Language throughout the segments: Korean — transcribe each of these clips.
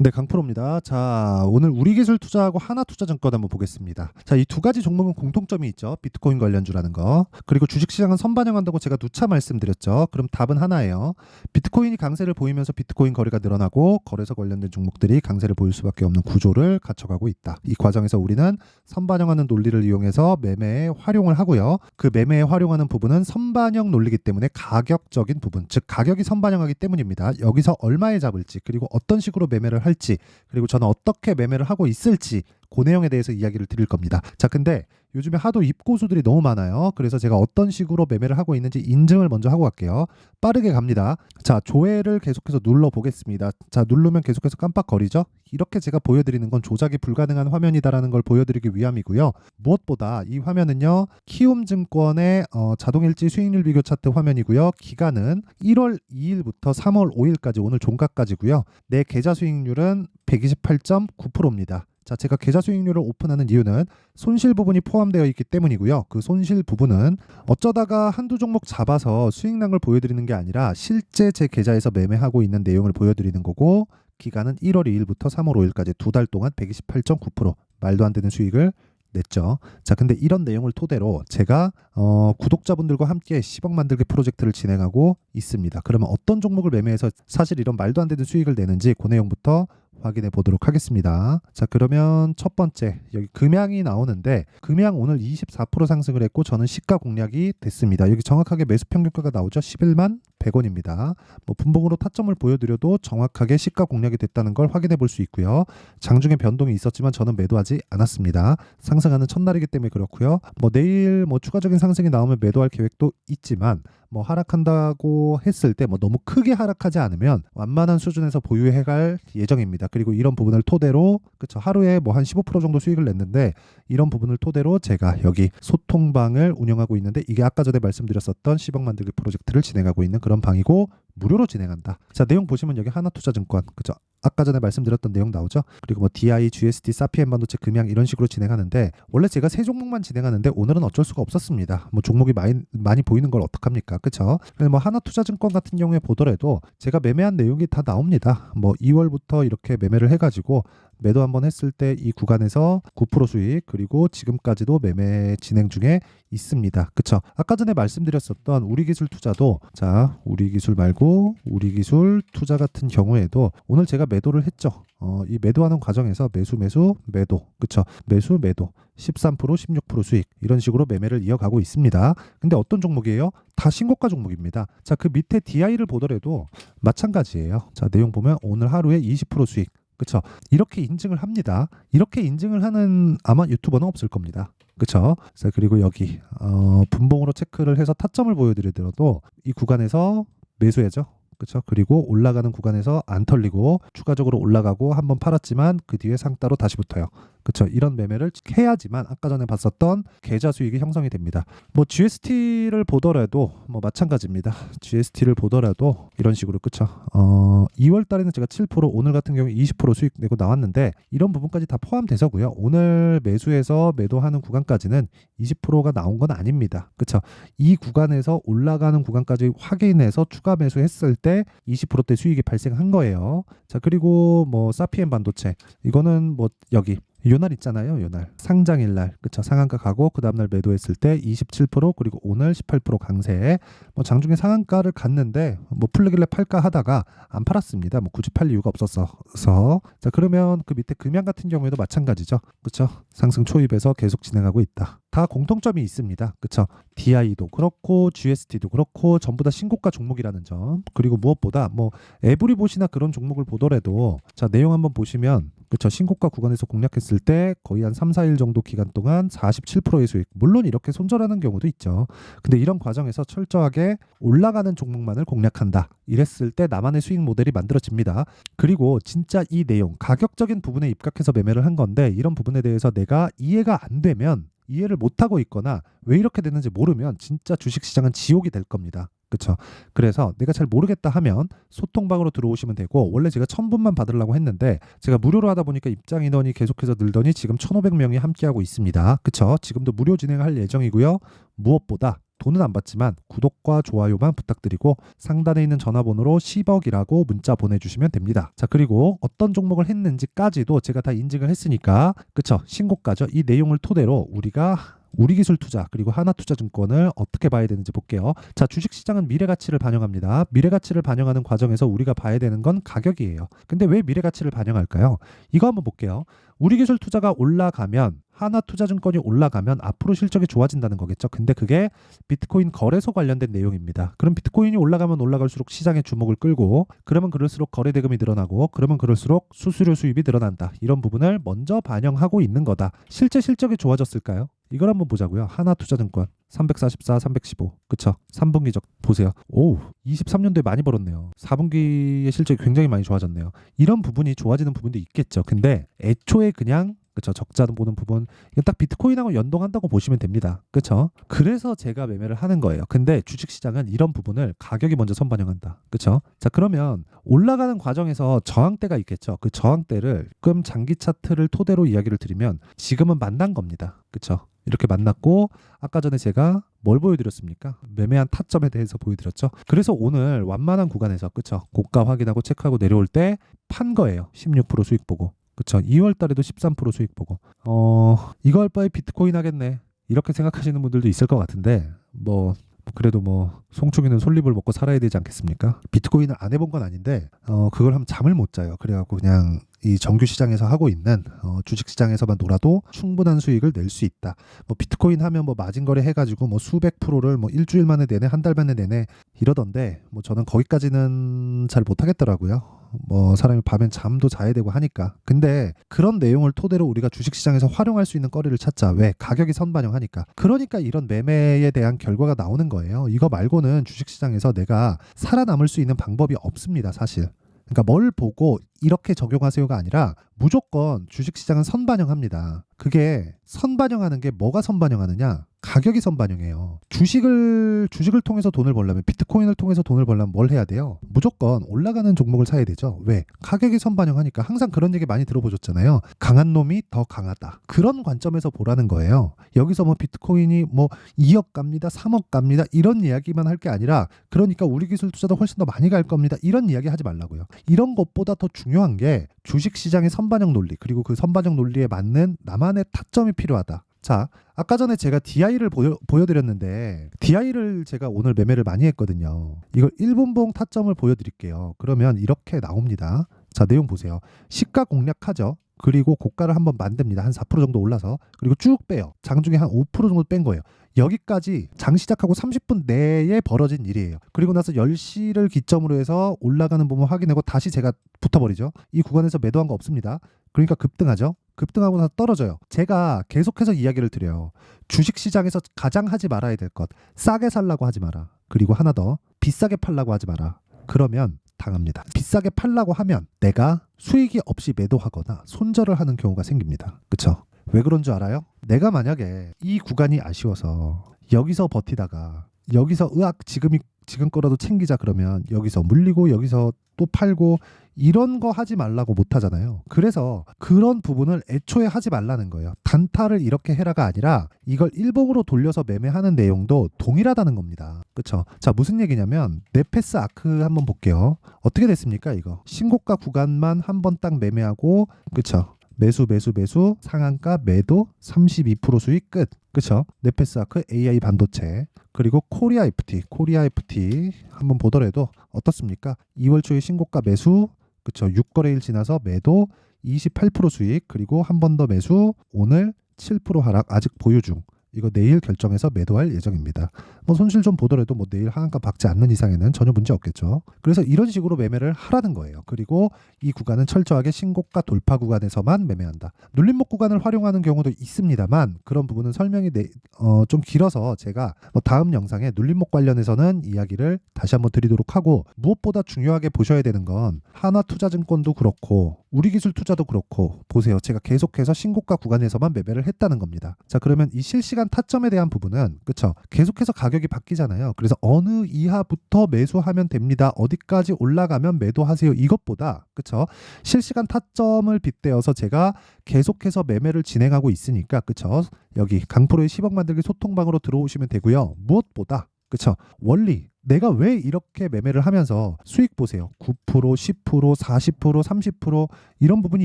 네, 강프로입니다. 자, 오늘 우리기술 투자하고 하나투자증권 한번 보겠습니다. 자, 이 두 가지 종목은 공통점이 있죠. 비트코인 관련주라는 거. 그리고 주식시장은 선반영한다고 제가 누차 말씀드렸죠. 그럼 답은 하나예요. 비트코인이 강세를 보이면서 비트코인 거래가 늘어나고 거래소 관련된 종목들이 강세를 보일 수밖에 없는 구조를 갖춰가고 있다. 이 과정에서 우리는 선반영하는 논리를 이용해서 매매에 활용을 하고요. 그 매매에 활용하는 부분은 선반영 논리기 때문에 가격적인 부분, 즉 가격이 선반영하기 때문입니다. 여기서 얼마에 잡을지 그리고 어떤 식으로 매매를 할지 그리고 저는 어떻게 매매를 하고 있을지 그 내용에 대해서 이야기를 드릴 겁니다. 자, 근데 요즘에 하도 입고수들이 너무 많아요. 그래서 제가 어떤 식으로 매매를 하고 있는지 인증을 먼저 하고 갈게요. 빠르게 갑니다. 자, 조회를 계속해서 눌러 보겠습니다. 자, 누르면 계속해서 깜빡거리죠? 이렇게 제가 보여드리는 건 조작이 불가능한 화면이다라는 걸 보여드리기 위함이고요. 무엇보다 이 화면은요, 키움증권의 어, 자동일지 수익률 비교 차트 화면이고요. 기간은 1월 2일부터 3월 5일까지 오늘 종가까지고요. 내 계좌 수익률은 128.9%입니다. 자, 제가 계좌 수익률을 오픈하는 이유는 손실 부분이 포함되어 있기 때문이고요. 그 손실 부분은 어쩌다가 한두 종목 잡아서 수익량을 보여드리는 게 아니라 실제 제 계좌에서 매매하고 있는 내용을 보여드리는 거고 기간은 1월 2일부터 3월 5일까지 두 달 동안 128.9% 말도 안 되는 수익을 냈죠. 자, 근데 이런 내용을 토대로 제가 어, 구독자분들과 함께 10억 만들기 프로젝트를 진행하고 있습니다. 그러면 어떤 종목을 매매해서 사실 이런 말도 안 되는 수익을 내는지 그 내용부터 확인해 보도록 하겠습니다. 자, 그러면 첫 번째 여기 금양이 나오는데 금양 오늘 24% 상승을 했고 저는 시가 공략이 됐습니다. 여기 정확하게 매수 평균가가 나오죠. 11만 100원입니다. 뭐 분봉으로 타점을 보여드려도 정확하게 시가 공략이 됐다는 걸 확인해 볼 수 있고요. 장중에 변동이 있었지만 저는 매도하지 않았습니다. 상승하는 첫날이기 때문에 그렇고요. 뭐 내일 뭐 추가적인 상승이 나오면 매도할 계획도 있지만 뭐 하락한다고 했을 때 뭐 너무 크게 하락하지 않으면 완만한 수준에서 보유해 갈 예정입니다. 그리고 이런 부분을 토대로 그쵸 하루에 뭐 한 15% 정도 수익을 냈는데 이런 부분을 토대로 제가 여기 소통방을 운영하고 있는데 이게 아까 전에 말씀드렸었던 10억 만들기 프로젝트를 진행하고 있는 그런 방이고 무료로 진행한다. 자 내용 보시면 여기 하나투자증권 그죠? 아까 전에 말씀드렸던 내용 나오죠. 그리고 뭐 DI, GST, 사피엔 반도체, 금양 이런 식으로 진행하는데 원래 제가 세 종목만 진행하는데 오늘은 어쩔 수가 없었습니다. 뭐 종목이 많이 많이 보이는 걸 어떡합니까? 그렇죠? 그래서 뭐 하나투자증권 같은 경우에 보더라도 제가 매매한 내용이 다 나옵니다. 뭐 2월부터 이렇게 매매를 해가지고 매도 한번 했을 때 이 구간에서 9% 수익 그리고 지금까지도 매매 진행 중에 있습니다. 그쵸? 아까 전에 말씀드렸었던 우리 기술 투자도 자 우리 기술 말고 우리 기술 투자 같은 경우에도 오늘 제가 매도를 했죠. 어, 이 매도하는 과정에서 매수 매수 매도 그쵸? 매수 매도 13% 16% 수익 이런 식으로 매매를 이어가고 있습니다. 근데 어떤 종목이에요? 다 신고가 종목입니다. 자 그 밑에 DI를 보더라도 마찬가지예요. 자 내용 보면 오늘 하루에 20% 수익 그쵸? 이렇게 인증을 합니다. 이렇게 인증을 하는 아마 유튜버는 없을 겁니다. 그쵸? 자, 그리고 여기, 어, 분봉으로 체크를 해서 타점을 보여드리더라도 이 구간에서 매수해죠. 그쵸? 그리고 올라가는 구간에서 안 털리고 추가적으로 올라가고 한번 팔았지만 그 뒤에 상따로 다시 붙어요. 그쵸? 이런 매매를 해야지만 아까 전에 봤었던 계좌 수익이 형성이 됩니다. 뭐 GST를 보더라도 뭐 마찬가지입니다. GST를 보더라도 이런 식으로 그쵸? 어, 2월 달에는 제가 7% 오늘 같은 경우에 20% 수익 내고 나왔는데 이런 부분까지 다 포함돼서고요. 오늘 매수해서 매도하는 구간까지는 20%가 나온 건 아닙니다. 그쵸? 이 구간에서 올라가는 구간까지 확인해서 추가 매수했을 때 20%대 수익이 발생한 거예요. 자, 그리고 뭐 사피엔 반도체 이거는 뭐 여기 요날 있잖아요. 요날 상장일 날 그쵸 상한가 가고 그 다음날 매도했을 때 27% 그리고 오늘 18% 강세 뭐 장중에 상한가를 갔는데 뭐 풀리길래 팔까 하다가 안 팔았습니다. 뭐 굳이 팔 이유가 없었어서 자 그러면 그 밑에 금양 같은 경우에도 마찬가지죠. 그쵸 상승 초입에서 계속 진행하고 있다. 다 공통점이 있습니다. 그쵸? DI도 그렇고 GST도 그렇고 전부 다 신고가 종목이라는 점. 그리고 무엇보다 뭐 에브리봇이나 그런 종목을 보더라도 자 내용 한번 보시면 그쵸? 신고가 구간에서 공략했을 때 거의 한 3, 4일 정도 기간 동안 47%의 수익. 물론 이렇게 손절하는 경우도 있죠. 근데 이런 과정에서 철저하게 올라가는 종목만을 공략한다. 이랬을 때 나만의 수익 모델이 만들어집니다. 그리고 진짜 이 내용 가격적인 부분에 입각해서 매매를 한 건데 이런 부분에 대해서 내가 이해가 안 되면 이해를 못하고 있거나 왜 이렇게 됐는지 모르면 진짜 주식시장은 지옥이 될 겁니다. 그쵸? 그래서 내가 잘 모르겠다 하면 소통방으로 들어오시면 되고 원래 제가 1000분만 받으려고 했는데 제가 무료로 하다 보니까 입장 인원이 계속해서 늘더니 지금 1500명이 함께하고 있습니다. 그쵸? 지금도 무료 진행할 예정이고요. 무엇보다 돈은 안 받지만 구독과 좋아요만 부탁드리고 상단에 있는 전화번호로 10억이라고 문자 보내주시면 됩니다. 자 그리고 어떤 종목을 했는지까지도 제가 다 인증을 했으니까 그쵸 신고가죠. 이 내용을 토대로 우리가 우리기술 투자 그리고 하나투자증권을 어떻게 봐야 되는지 볼게요. 자 주식시장은 미래 가치를 반영합니다. 미래 가치를 반영하는 과정에서 우리가 봐야 되는 건 가격이에요. 근데 왜 미래 가치를 반영할까요? 이거 한번 볼게요. 우리기술 투자가 올라가면 하나 투자증권이 올라가면 앞으로 실적이 좋아진다는 거겠죠. 근데 그게 비트코인 거래소 관련된 내용입니다. 그럼 비트코인이 올라가면 올라갈수록 시장의 주목을 끌고 그러면 그럴수록 거래 대금이 늘어나고 그러면 그럴수록 수수료 수입이 늘어난다. 이런 부분을 먼저 반영하고 있는 거다. 실제 실적이 좋아졌을까요? 이걸 한번 보자고요. 하나투자증권 344, 315. 그쵸? 3분기적 보세요. 오, 23년도에 많이 벌었네요. 4분기의 실적이 굉장히 많이 좋아졌네요. 이런 부분이 좋아지는 부분도 있겠죠. 근데 애초에 그냥 그쵸 적자 보는 부분 이건 딱 비트코인하고 연동한다고 보시면 됩니다 그쵸 그래서 제가 매매를 하는 거예요 근데 주식시장은 이런 부분을 가격이 먼저 선반영한다 그쵸 자 그러면 올라가는 과정에서 저항대가 있겠죠 그 저항대를 끔 장기 차트를 토대로 이야기를 드리면 지금은 만난 겁니다 그쵸 이렇게 만났고 아까 전에 제가 뭘 보여드렸습니까? 매매한 타점에 대해서 보여드렸죠. 그래서 오늘 완만한 구간에서 그쵸 고가 확인하고 체크하고 내려올 때 판 거예요. 16% 수익 보고 그쵸 2월 달에도 13% 수익 보고 어 이거 할 바에 비트코인 하겠네 이렇게 생각하시는 분들도 있을 것 같은데 뭐 그래도 뭐 송충이는 솔잎을 먹고 살아야 되지 않겠습니까? 비트코인을 안 해본 건 아닌데 어 그걸 하면 잠을 못 자요. 그래갖고 그냥 이 정규 시장에서 하고 있는 어 주식 시장에서만 놀아도 충분한 수익을 낼 수 있다. 뭐 비트코인 하면 뭐 마진 거래 해가지고 뭐 수백 프로를 뭐 일주일 만에 내내 한 달 만에 내내 이러던데 뭐 저는 거기까지는 잘 못하겠더라고요. 뭐 사람이 밤엔 잠도 자야 되고 하니까. 근데 그런 내용을 토대로 우리가 주식 시장에서 활용할 수 있는 거리를 찾자. 왜? 가격이 선반영하니까. 그러니까 이런 매매에 대한 결과가 나오는 거예요. 이거 말고는 주식 시장에서 내가 살아남을 수 있는 방법이 없습니다, 사실. 그러니까 뭘 보고 이렇게 적용하세요가 아니라 무조건 주식 시장은 선반영합니다. 그게 선반영하는 게 뭐가 선반영하느냐? 가격이 선반영해요. 주식을 주식을 통해서 돈을 벌려면 비트코인을 통해서 돈을 벌려면 뭘 해야 돼요? 무조건 올라가는 종목을 사야 되죠. 왜? 가격이 선반영하니까 항상 그런 얘기 많이 들어보셨잖아요. 강한 놈이 더 강하다. 그런 관점에서 보라는 거예요. 여기서 뭐 비트코인이 뭐 2억 갑니다, 3억 갑니다 이런 이야기만 할 게 아니라 그러니까 우리 기술 투자도 훨씬 더 많이 갈 겁니다. 이런 이야기 하지 말라고요. 이런 것보다 더 중요한 게 주식 시장의 선반영 논리 그리고 그 선반영 논리에 맞는 나만의 타점이 필요하다. 자, 아까 전에 제가 DI를 보여, 보여 드렸는데 DI를 제가 오늘 매매를 많이 했거든요. 이걸 1분봉 타점을 보여드릴게요. 그러면 이렇게 나옵니다. 자, 내용 보세요. 시가 공략하죠. 그리고 고가를 한번 만듭니다. 한 4% 정도 올라서 그리고 쭉 빼요. 장중에 한 5% 정도 뺀 거예요. 여기까지 장 시작하고 30분 내에 벌어진 일이에요. 그리고 나서 10시를 기점으로 해서 올라가는 부분 확인하고 다시 제가 붙어버리죠. 이 구간에서 매도한 거 없습니다. 그러니까 급등하죠. 급등하고 나서 떨어져요. 제가 계속해서 이야기를 드려요. 주식 시장에서 가장 하지 말아야 될 것. 싸게 살라고 하지 마라. 그리고 하나 더. 비싸게 팔라고 하지 마라. 그러면 당합니다. 비싸게 팔라고 하면 내가 수익이 없이 매도하거나 손절을 하는 경우가 생깁니다. 그쵸? 왜 그런 줄 알아요? 내가 만약에 이 구간이 아쉬워서 여기서 버티다가 여기서 으악 지금이 지금 거라도 챙기자 그러면 여기서 물리고 여기서 또 팔고 이런 거 하지 말라고 못 하잖아요. 그래서 그런 부분을 애초에 하지 말라는 거예요. 단타를 이렇게 해라가 아니라 이걸 일봉으로 돌려서 매매하는 내용도 동일하다는 겁니다. 그쵸? 자, 무슨 얘기냐면 네페스 아크 한번 볼게요. 어떻게 됐습니까, 이거? 신고가 구간만 한 번 딱 매매하고 그쵸? 매수 매수 매수 상한가 매도 32% 수익 끝. 그쵸? 네페스 아크 AI 반도체 그리고 코리아 FT 코리아 FT 한번 보더라도 어떻습니까? 2월 초에 신고가 매수 그쵸? 6거래일 지나서 매도 28% 수익 그리고 한 번 더 매수 오늘 7% 하락 아직 보유 중. 이거 내일 결정해서 매도할 예정입니다. 뭐 손실 좀 보더라도 뭐 내일 하한가 박지 않는 이상에는 전혀 문제 없겠죠. 그래서 이런 식으로 매매를 하라는 거예요. 그리고 이 구간은 철저하게 신고가 돌파 구간에서만 매매한다. 눌림목 구간을 활용하는 경우도 있습니다만 그런 부분은 설명이 내, 어, 좀 길어서 제가 뭐 다음 영상에 눌림목 관련해서는 이야기를 다시 한번 드리도록 하고 무엇보다 중요하게 보셔야 되는 건 하나투자증권도 그렇고 우리 기술 투자도 그렇고 보세요. 제가 계속해서 신고가 구간에서만 매매를 했다는 겁니다. 자, 그러면 이 실시간 타점에 대한 부분은 그쵸? 계속해서 가격이 바뀌잖아요. 그래서 어느 이하부터 매수하면 됩니다. 어디까지 올라가면 매도하세요. 이것보다 그쵸? 실시간 타점을 빗대어서 제가 계속해서 매매를 진행하고 있으니까 그쵸? 여기 강프로의 10억 만들기 소통방으로 들어오시면 되고요. 무엇보다 그쵸? 원리 내가 왜 이렇게 매매를 하면서 수익 보세요. 9%, 10%, 40%, 30% 이런 부분이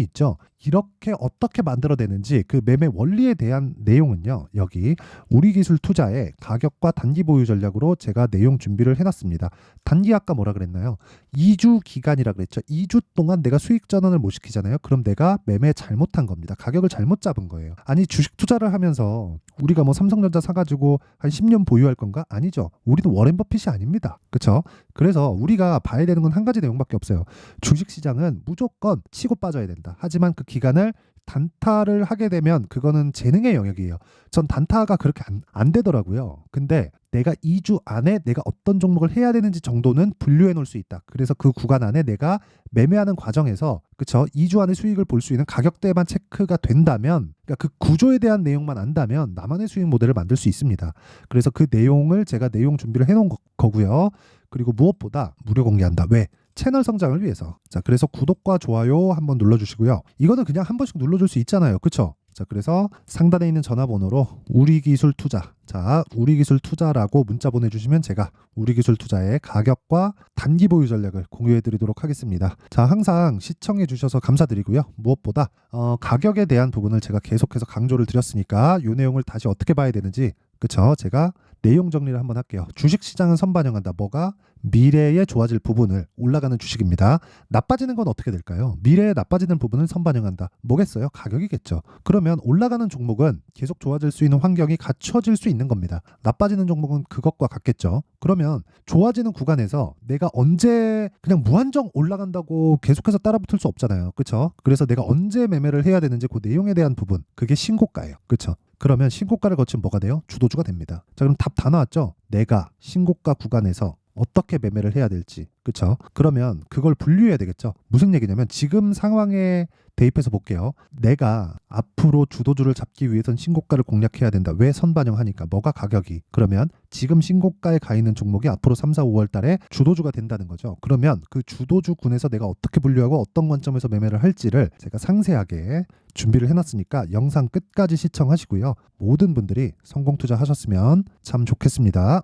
있죠. 이렇게 어떻게 만들어내는지 그 매매 원리에 대한 내용은요. 여기 우리 기술 투자의 가격과 단기 보유 전략으로 제가 내용 준비를 해놨습니다. 단기 아까 뭐라 그랬나요? 2주 기간이라 그랬죠. 2주 동안 내가 수익 전환을 못 시키잖아요. 그럼 내가 매매 잘못한 겁니다. 가격을 잘못 잡은 거예요. 아니 주식 투자를 하면서 우리가 뭐 삼성전자 사가지고 한 10년 보유할 건가? 아니죠. 우리도 워렌 버핏이 아닙니다. 그렇죠? 그래서 우리가 봐야 되는 건 한 가지 내용밖에 없어요. 주식 시장은 무조건 치고 빠져야 된다. 하지만 그 기간을 단타를 하게 되면 그거는 재능의 영역이에요. 전 단타가 그렇게 안, 안 되더라고요. 근데 내가 2주 안에 내가 어떤 종목을 해야 되는지 정도는 분류해 놓을 수 있다. 그래서 그 구간 안에 내가 매매하는 과정에서 그쵸 2주 안에 수익을 볼 수 있는 가격대만 체크가 된다면 그러니까 그 구조에 대한 내용만 안다면 나만의 수익 모델을 만들 수 있습니다. 그래서 그 내용을 제가 내용 준비를 해 놓은 거고요. 그리고 무엇보다 무료 공개한다. 왜? 채널 성장을 위해서. 자, 그래서 구독과 좋아요 한번 눌러주시고요. 이거는 그냥 한 번씩 눌러줄 수 있잖아요. 그쵸? 자, 그래서 상단에 있는 전화번호로 우리 기술 투자. 자, 우리 기술 투자라고 문자 보내주시면 제가 우리 기술 투자의 가격과 단기 보유 전략을 공유해 드리도록 하겠습니다. 자, 항상 시청해 주셔서 감사드리고요. 무엇보다, 어, 가격에 대한 부분을 제가 계속해서 강조를 드렸으니까 이 내용을 다시 어떻게 봐야 되는지 그쵸? 제가 내용 정리를 한번 할게요. 주식 시장은 선반영한다. 뭐가 미래에 좋아질 부분을 올라가는 주식입니다. 나빠지는 건 어떻게 될까요? 미래에 나빠지는 부분을 선반영한다. 뭐겠어요? 가격이겠죠. 그러면 올라가는 종목은 계속 좋아질 수 있는 환경이 갖춰질 수 있는 겁니다. 나빠지는 종목은 그것과 같겠죠. 그러면 좋아지는 구간에서 내가 언제 그냥 무한정 올라간다고 계속해서 따라붙을 수 없잖아요. 그렇죠? 그래서 내가 언제 매매를 해야 되는지 그 내용에 대한 부분 그게 신고가예요. 그렇죠? 그러면 신고가를 거치면 뭐가 돼요? 주도주가 됩니다. 자, 그럼 답 다 나왔죠? 내가 신고가 구간에서 어떻게 매매를 해야 될지. 그렇죠? 그러면 그걸 분류해야 되겠죠. 무슨 얘기냐면 지금 상황에 대입해서 볼게요. 내가 앞으로 주도주를 잡기 위해선 신고가를 공략해야 된다. 왜 선반영하니까? 뭐가 가격이? 그러면 지금 신고가에 가 있는 종목이 앞으로 3, 4, 5월 달에 주도주가 된다는 거죠. 그러면 그 주도주 군에서 내가 어떻게 분류하고 어떤 관점에서 매매를 할지를 제가 상세하게 준비를 해놨으니까 영상 끝까지 시청하시고요. 모든 분들이 성공 투자하셨으면 참 좋겠습니다.